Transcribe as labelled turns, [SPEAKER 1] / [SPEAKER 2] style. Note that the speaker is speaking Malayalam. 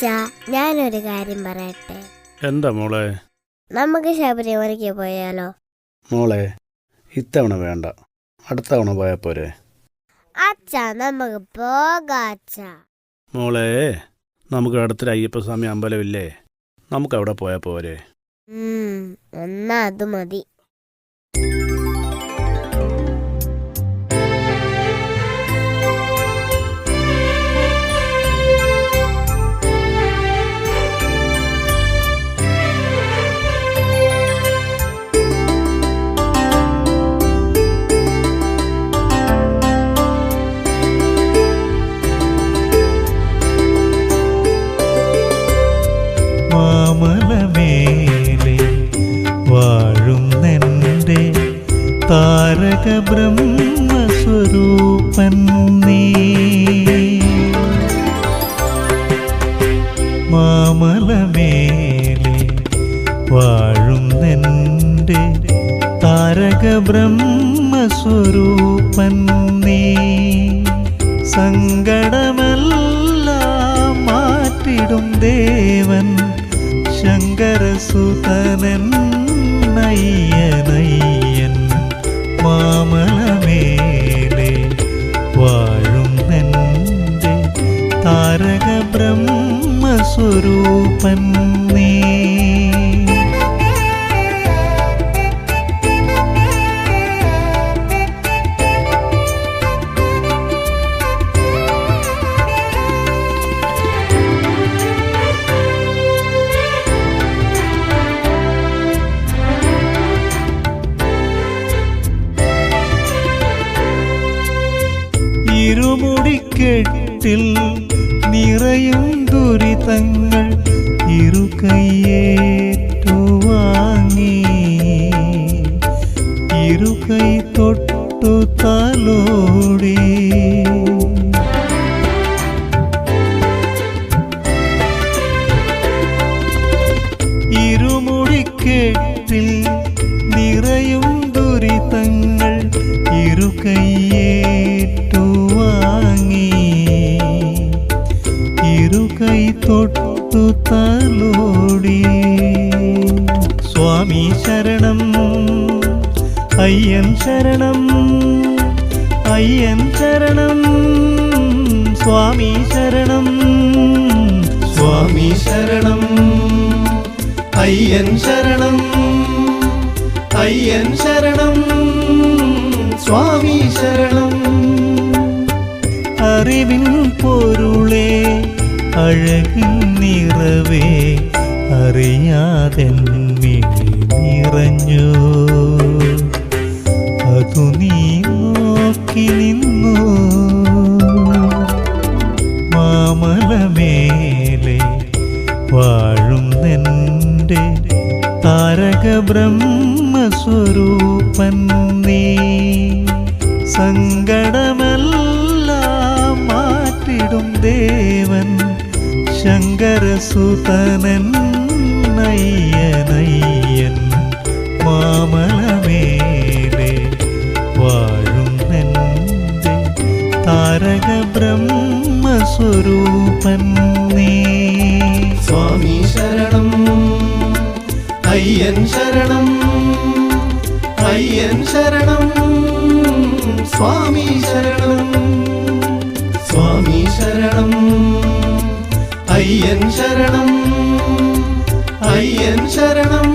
[SPEAKER 1] അച്ഛാ ഞാനൊരു കാര്യം പറയട്ടെ? എന്താ മോളെ?
[SPEAKER 2] നമുക്ക് ശബരിമലയ്ക്ക് പോയാലോ?
[SPEAKER 1] മോളെ ഇത്തവണ വേണ്ട. അടുത്തവണ പോയാ പോരെ.
[SPEAKER 2] അച്ഛാ നമുക്ക് പോകാം
[SPEAKER 1] മോളെ നമുക്ക് അടുത്തൊരു അയ്യപ്പസ്വാമി അമ്പലമില്ലേ നമുക്ക് അവിടെ പോയാ പോരെ.
[SPEAKER 2] ഉം, എന്നാ അത് മതി.
[SPEAKER 3] താരക ബ്രഹ്മസ്വരൂപൻ നീ. മാമലമേലെ വാഴുന്നെന്റെ താരക ബ്രഹ്മസ്വരൂപൻ നീ. സങ്കടമെല്ലാം മാറ്റിടും ദേവൻ ശങ്കരസുതനൻ നയ്യനയ്യൻ താരക ബ്രഹ്മസ്വരൂപൻ നീ ഇരുമുടിക്കെട്ടിൽ നിറയും ദുരിതങ്ങൾ ഇരുകൈയേറ്റു തൊട്ടു തലോടി. സ്വാമി ശരണം അയ്യൻ ശരണം അയ്യൻ ശരണം. സ്വാമി ശരണം സ്വാമി ശരണം. അയ്യൻ ശരണം അയ്യൻ ശരണം. സ്വാമി ശരണം. അറിവിൻ പൊരുളേ അഴകിൻ നിറവേ അറിയാതെൻ മിഴി നിറഞ്ഞു. അതു നീ നോക്കി നിന്നു. മാമലമേലെ വാഴുന്നെന്റെ താരക ബ്രഹ്മസ്വരൂപൻ നീ. സങ്കടമെല്ലാം മാറ്റിടും ദേവൻ ശങ്കരസുതനൻ നയ്യനയ്യൻ മാമലമേലെ വാഴും നിന്റെ താരക ബ്രഹ്മസ്വരൂപൻ നീ. സ്വാമി ശരണം അയ്യൻ ശരണം അയ്യൻ ശരണം സ്വാമി ശരണം സ്വാമി ശരണം. അയ്യൻ ശരണം. അയ്യൻ ശരണം.